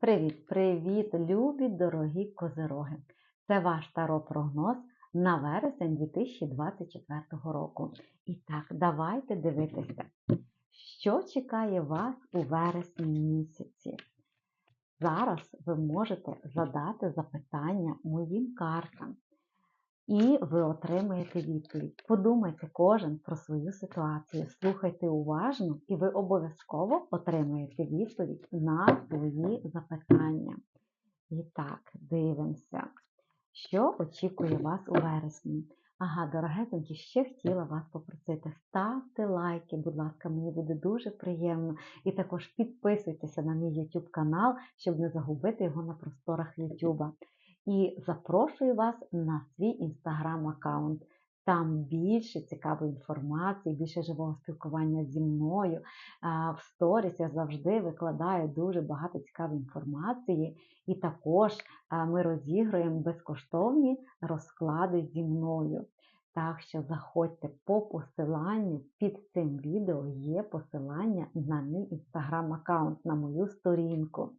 Привіт-привіт, любі дорогі козироги! Це ваш таро-прогноз на вересень 2024 року. І так, давайте дивитися, що чекає вас у вересні місяці. Зараз ви можете задати запитання моїм картам, і ви отримаєте відповідь. Подумайте кожен про свою ситуацію, слухайте уважно, і ви обов'язково отримаєте відповідь на свої запитання. І так, дивимося, що очікує вас у вересні. Ага, дорогесенькі, ще хотіла вас попросити. Ставте лайки, будь ласка, мені буде дуже приємно. І також підписуйтеся на мій YouTube канал, щоб не загубити його на просторах YouTube. І запрошую вас на свій інстаграм-аккаунт. Там більше цікавої інформації, більше живого спілкування зі мною. В сторіс я завжди викладаю дуже багато цікавої інформації, і також ми розігруємо безкоштовні розклади зі мною. Так що заходьте по посиланню під цим відео є посилання на мій інстаграм-аккаунт, на мою сторінку.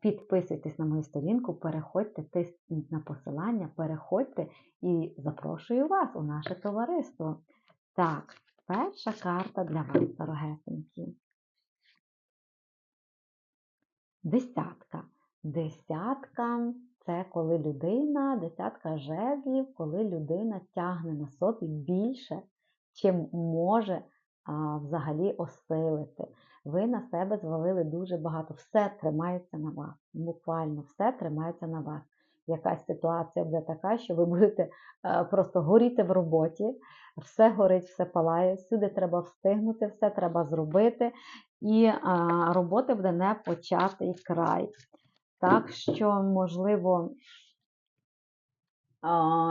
Підписуйтесь на мою сторінку, переходьте тисніть на посилання, переходьте і запрошую вас у наше товариство. Так, перша карта для вас, дорогесенькі. Десятка. Десятка це коли людина, десятка жезлів, коли людина тягне на собі більше, чим може а, взагалі осилити ви на себе звалили дуже багато. Все тримається на вас. Буквально все тримається на вас. Якась ситуація буде така, що ви будете е, просто горіти в роботі, все горить, все палає, всюди треба встигнути, все треба зробити, і роботи буде не початий край. Так що, можливо,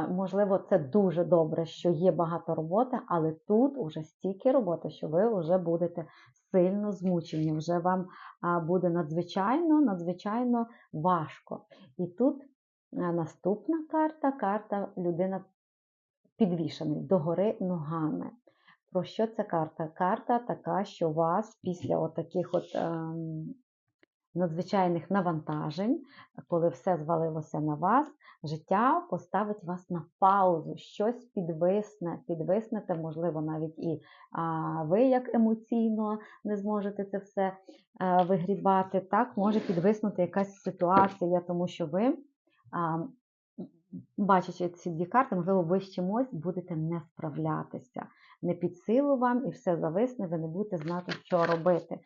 Можливо, це дуже добре, що є багато роботи, але тут уже стільки роботи, що ви вже будете сильно змучені, вже вам буде надзвичайно, надзвичайно важко. І тут наступна карта карта людина підвішений догори ногами. Про що ця карта? Карта така, що вас після от, ем, надзвичайних навантажень, коли все звалилося на вас, життя поставить вас на паузу, щось підвисне, підвиснете, можливо, навіть і а, ви як емоційно не зможете це все а, е, вигрібати. Так, може підвиснути якась ситуація, тому що ви. А, Бачачи ці дві карти, можливо, ви з чимось будете не справлятися. Не під силу вам і все зависне, ви не будете знати, що робити.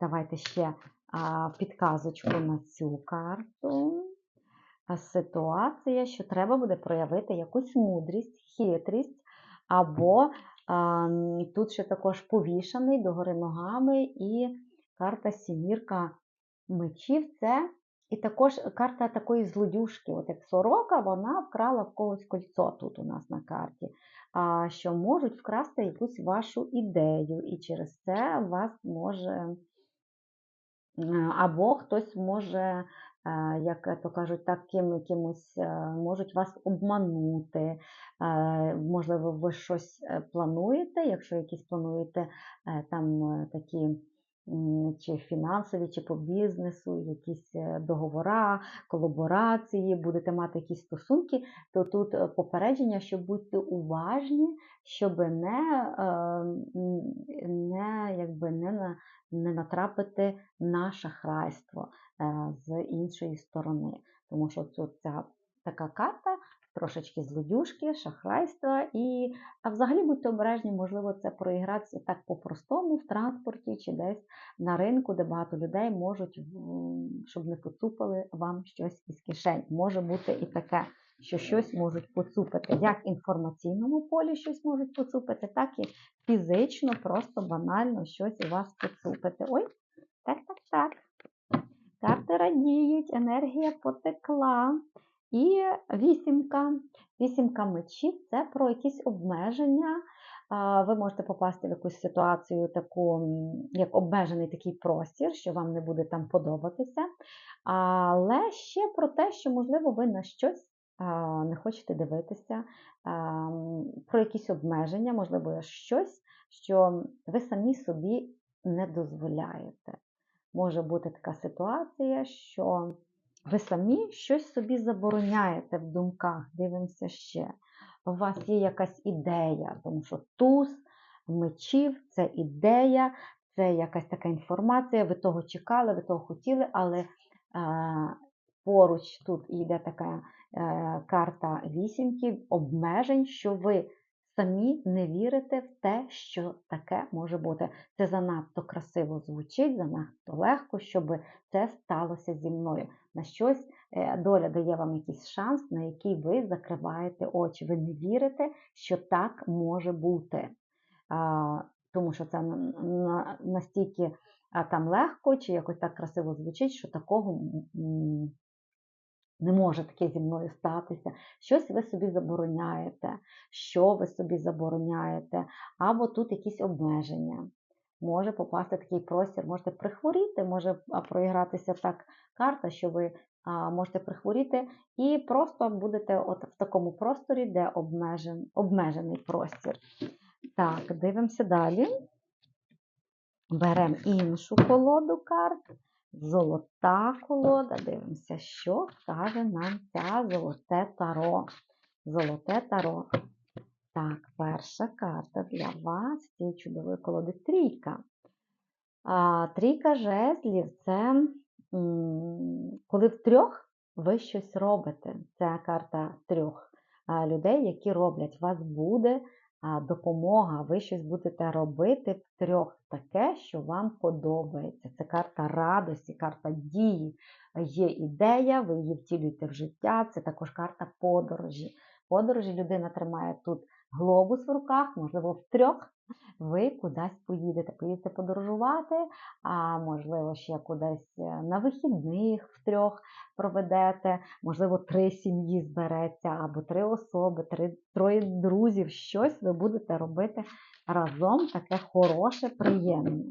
Давайте ще підказочку на цю карту. Ситуація, що треба буде проявити якусь мудрість, хитрість, або а, тут ще також повішаний догори ногами, і карта сімірка мечів це. І також карта такої злодюшки, от як сорока, вона вкрала в когось кольцо тут у нас на карті, а, що можуть вкрасти якусь вашу ідею, і через це вас може або хтось може, як то кажуть, таким якимось можуть вас обманути. Е, можливо, ви щось плануєте, якщо якісь плануєте там такі чи фінансові, чи по бізнесу, якісь договора, колаборації, будете мати якісь стосунки, то тут попередження, що будьте уважні, щоб не не, якби не не натрапити на шахрайство е, з іншої сторони. Тому що тут ця така карта. Трошечки злодюшки, шахрайства, і а взагалі будьте обережні, можливо, це проігратися так по-простому в транспорті чи десь на ринку, де багато людей можуть, щоб не поцупили вам щось із кишень. Може бути і таке що щось можуть поцупити. Як в інформаційному полі щось можуть поцупити, так і фізично, просто банально щось у вас поцупити. Ой, так, так, так. Карти радіють, енергія потекла. І вісімка. Вісімка мечів це про якісь обмеження. Ви можете попасти в якусь ситуацію, таку, як обмежений такий простір, що вам не буде там подобатися. Але ще про те, що, можливо, ви на щось не хочете дивитися, про якісь обмеження, можливо, щось, що ви самі собі не дозволяєте. може бути така ситуація, що ви самі щось собі забороняєте в думках. Дивимося ще. У вас є якась ідея, тому що туз мечів це ідея, це якась така інформація, ви того чекали, ви того хотіли, але а, поруч тут йде така е, карта вісімки, обмежень, що ви самі не вірите в те, що таке може бути. Це занадто красиво звучить, занадто легко, щоб це сталося зі мною. На щось е, доля дає вам якийсь шанс, на який ви закриваєте очі. Ви не вірите, що так може бути. Тому що це на- на- настільки там легко, чи якось так красиво звучить, що такого не може таке зі мною статися. Щось ви собі забороняєте, що ви собі забороняєте, або тут якісь обмеження. Може попасти такий простір, можете прихворіти, може проігратися так карта, що ви а, можете прихворіти, і просто будете от в такому просторі, де обмежен, обмежений простір. Так, дивимося далі. Беремо іншу колоду карт. Золота колода. Дивимося, що каже нам ця золоте таро. Золоте таро. Так, перша карта для вас цієї чудової колоди трійка. А, трійка жезлів це коли втрьох ви щось робите. Це карта трьох людей, які роблять. У вас буде допомога, ви щось будете робити втрьох таке, що вам подобається. Це карта радості, карта дії. Є ідея, ви її втілюєте в життя. Це також карта подорожі. Подорожі людина тримає тут глобус в руках, можливо, втрьох. Ви кудись поїдете, поїдете подорожувати, а можливо, ще кудись е, на вихідних втрьох проведете, можливо, три сім'ї збереться, або три особи, три, троє друзів. Щось ви будете робити разом, таке хороше, приємне.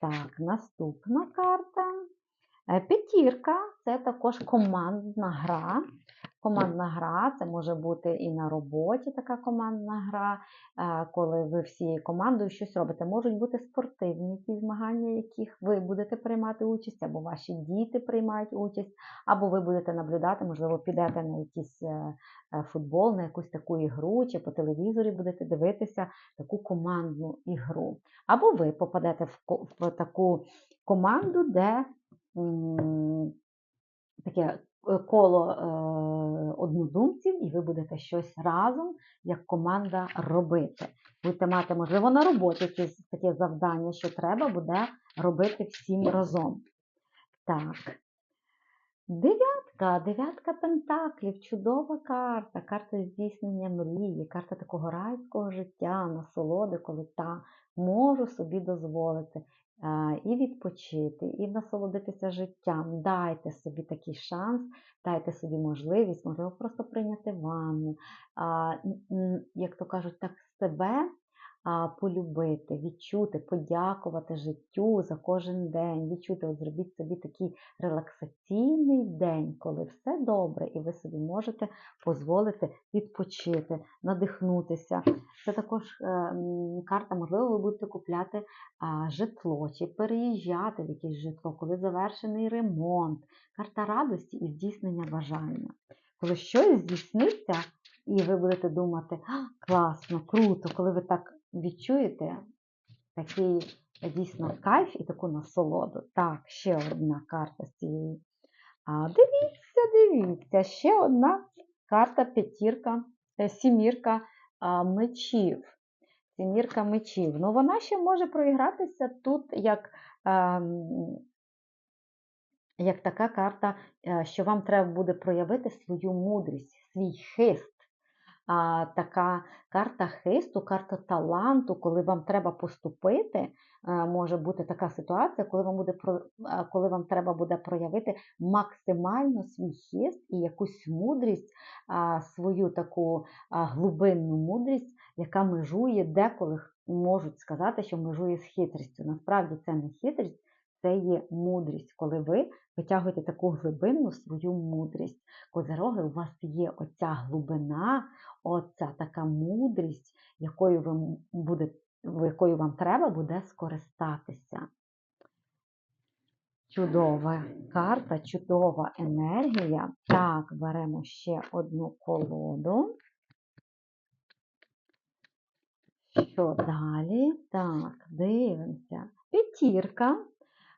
Так, наступна карта. Е, П'ятірка це також командна гра. Командна гра це може бути і на роботі така командна гра, е, коли ви всією командою щось робите. Можуть бути спортивні якісь змагання, в яких ви будете приймати участь, або ваші діти приймають участь, або ви будете наблюдати, можливо, підете на якийсь е, футбол, на якусь таку ігру, чи по телевізорі будете дивитися таку командну ігру. Або ви попадете в, таку команду, де таке е, коло е, однодумців, і ви будете щось разом як команда робити. Будете мати, можливо, на роботі якесь таке завдання, що треба буде робити всім разом. Так. Дев'ятка, дев'ятка пентаклів, чудова карта, карта здійснення мрії, карта такого райського життя, насолоди, коли та можу собі дозволити і відпочити, і насолодитися життям. Дайте собі такий шанс, дайте собі можливість, можливо, просто прийняти ванну, як то кажуть, так себе полюбити, відчути, подякувати життю за кожен день, відчути, от зробіть собі такий релаксаційний день, коли все добре, і ви собі можете дозволити відпочити, надихнутися. Це також е, карта, можливо, ви будете купляти житло чи переїжджати в якесь житло, коли завершений ремонт, карта радості і здійснення бажання. Коли щось здійсниться, і ви будете думати, класно, круто, коли ви так відчуєте такий дійсно кайф і таку насолоду. Так, ще одна карта з цієї. А, дивіться, дивіться, ще одна карта п'ятірка, е, сімірка мечів. Сімірка мечів. Ну, вона ще може проігратися тут як, як така карта, що вам треба буде проявити свою мудрість, свій хист. А, така карта хисту, карта таланту, коли вам треба поступити, е, може бути така ситуація, коли вам буде е, коли вам треба буде проявити максимально свій хист і якусь мудрість, а, свою таку а, глибинну мудрість, яка межує деколи можуть сказати, що межує з хитрістю. Насправді це не хитрість, це є мудрість, коли ви витягуєте таку глибинну свою мудрість. Козероги, у вас є оця глибина, оця така мудрість, якою ви буде, якою вам треба буде скористатися. Чудова карта, чудова енергія. Так, беремо ще одну колоду. Що далі? Так, дивимося. П'ятірка.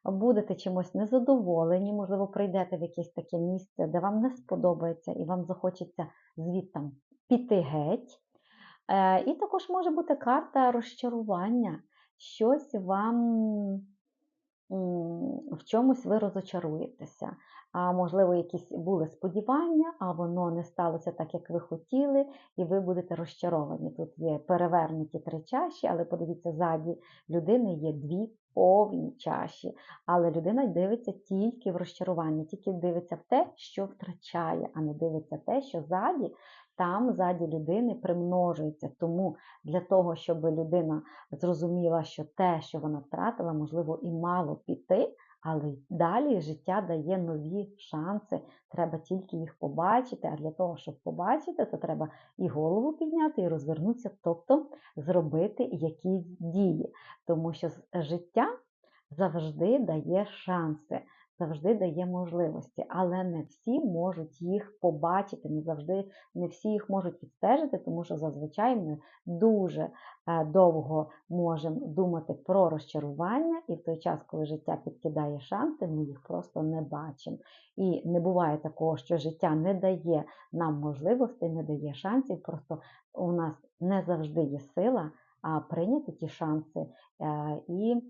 Будете чимось незадоволені, можливо, прийдете в якесь таке місце, де вам не сподобається, і вам захочеться звідти піти геть. Е, І також може бути карта розчарування. Щось вам в чомусь ви розочаруєтеся. А можливо, якісь були сподівання, а воно не сталося так, як ви хотіли, і ви будете розчаровані. Тут є перевернуті три чаші, але подивіться, ззаді людини є дві повні чаші. Але людина дивиться тільки в розчаруванні, тільки дивиться в те, що втрачає, а не дивиться те, що ззаді, там ззаді людини примножується. Тому для того, щоб людина зрозуміла, що те, що вона втратила, можливо, і мало піти. Але далі життя дає нові шанси. Треба тільки їх побачити. А для того, щоб побачити, то треба і голову підняти, і розвернутися, тобто зробити якісь дії. Тому що життя завжди дає шанси, завжди дає можливості, але не всі можуть їх побачити, не завжди не всі їх можуть відстежити, тому що зазвичай ми дуже е, довго можемо думати про розчарування, і в той час, коли життя підкидає шанси, ми їх просто не бачимо. І не буває такого, що життя не дає нам можливостей, не дає шансів. Просто у нас не завжди є сила прийняти ті шанси е, і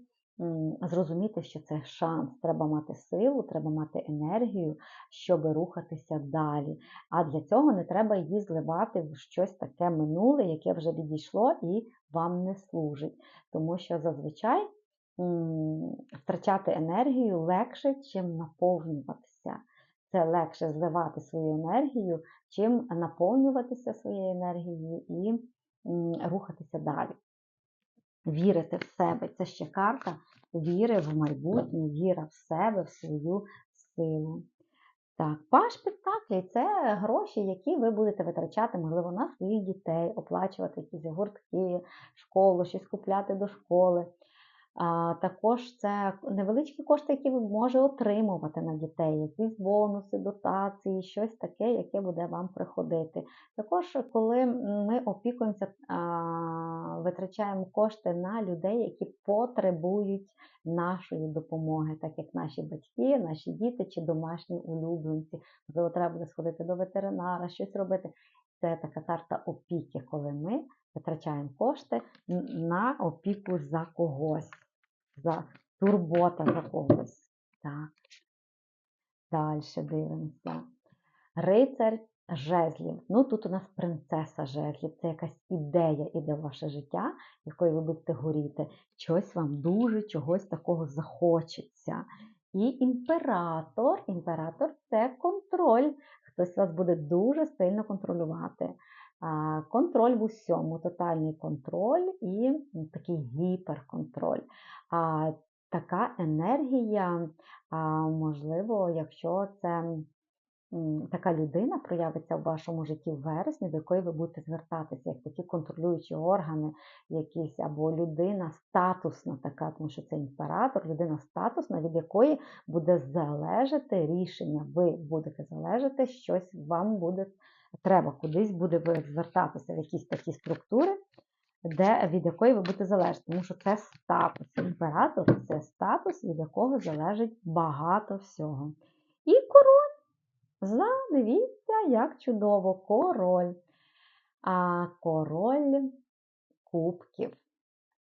зрозуміти, що це шанс. Треба мати силу, треба мати енергію, щоб рухатися далі. А для цього не треба її зливати в щось таке минуле, яке вже відійшло і вам не служить. Тому що зазвичай втрачати енергію легше, чим наповнюватися. Це легше зливати свою енергію, чим наповнюватися своєю енергією і рухатися далі. Вірити в себе. Це ще карта віри в майбутнє, віра в себе, в свою силу. Так, паш Пентаклі це гроші, які ви будете витрачати, можливо, на своїх дітей, оплачувати якісь гуртки, школу, щось купляти до школи. Також це невеличкі кошти, які ви може отримувати на дітей, якісь бонуси, дотації, щось таке, яке буде вам приходити. Також, коли ми опікуємося, витрачаємо кошти на людей, які потребують нашої допомоги, так як наші батьки, наші діти чи домашні улюбленці. Можливо, треба буде сходити до ветеринара, щось робити. Це така карта опіки, коли ми витрачаємо кошти на опіку за когось, за турбота за когось. Так. Далі дивимося. Рицар жезлів. Ну, тут у нас принцеса жезлів. Це якась ідея іде в ваше життя, якою ви будете горіти. Щось вам дуже чогось такого захочеться. І імператор. Імператор це контроль. Хтось вас буде дуже сильно контролювати. Контроль в усьому, тотальний контроль і такий гіперконтроль. А, Така енергія, можливо, якщо це така людина проявиться в вашому житті в вересні, до якої ви будете звертатися, як такі контролюючі органи, якісь або людина статусна така, тому що це імператор, людина статусна, від якої буде залежати рішення. Ви будете залежати, щось вам буде треба, кудись буде звертатися в якісь такі структури, де, від якої ви будете залежати, тому що це статус. Імператор це статус, від якого залежить багато всього. І король. Задивіться, як чудово, король. А король кубків.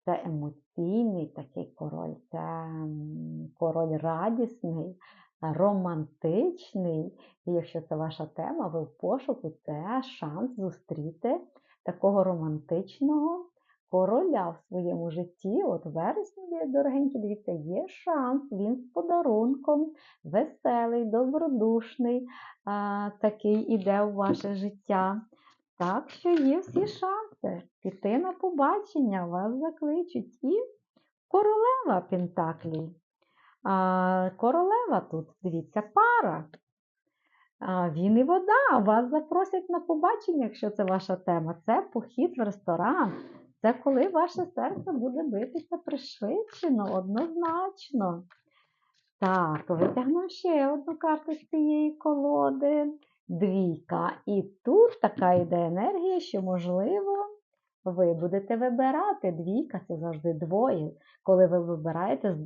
Це емоційний такий король, це король радісний, романтичний. І якщо це ваша тема, ви в пошуку, це шанс зустріти такого романтичного короля в своєму житті. От вересні, дорогенькі, дивіться, є шанс, він з подарунком, веселий, добродушний, а, такий іде у ваше життя. Так що є всі шанси піти на побачення, вас закличуть. І королева Пентаклі. А, королева тут, дивіться, пара. А, він і вода. Вас запросять на побачення, якщо це ваша тема. Це похід в ресторан. Це коли ваше серце буде битися пришвидшено, однозначно. Так, витягну ще одну карту з цієї колоди. Двійка. І тут така йде енергія, що, можливо, ви будете вибирати. Двійка це завжди двоє. Коли ви вибираєте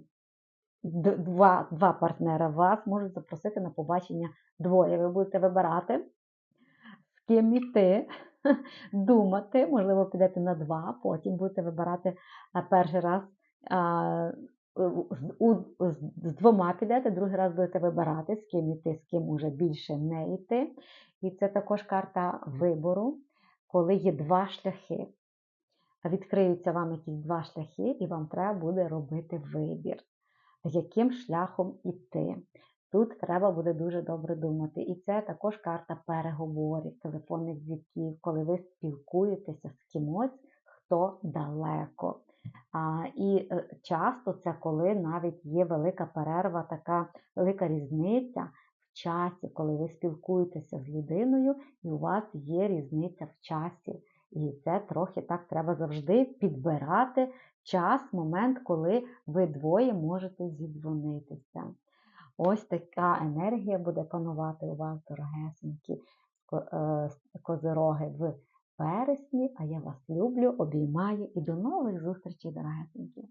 два, два партнера, вас можуть запросити на побачення двоє. Ви будете вибирати, з ким іти, думати, можливо, підете на два, потім будете вибирати перший раз. з, у- з, з двома підете, другий раз будете вибирати, з ким іти, з ким уже більше не йти. І це також карта вибору, коли є два шляхи. Відкриються вам якісь два шляхи, і вам треба буде робити вибір, яким шляхом іти. Тут треба буде дуже добре думати. І це також карта переговорів, телефонних дзвінків, коли ви спілкуєтеся з кимось, хто далеко. А, і е, часто це коли навіть є велика перерва, така велика різниця в часі, коли ви спілкуєтеся з людиною, і у вас є різниця в часі. І це трохи так треба завжди підбирати час, момент, коли ви двоє можете зідзвонитися. Ось така енергія буде панувати у вас, дорогесенькі е, козироги в вересні. А я вас люблю, обіймаю і до нових зустрічей, дорогесенькі.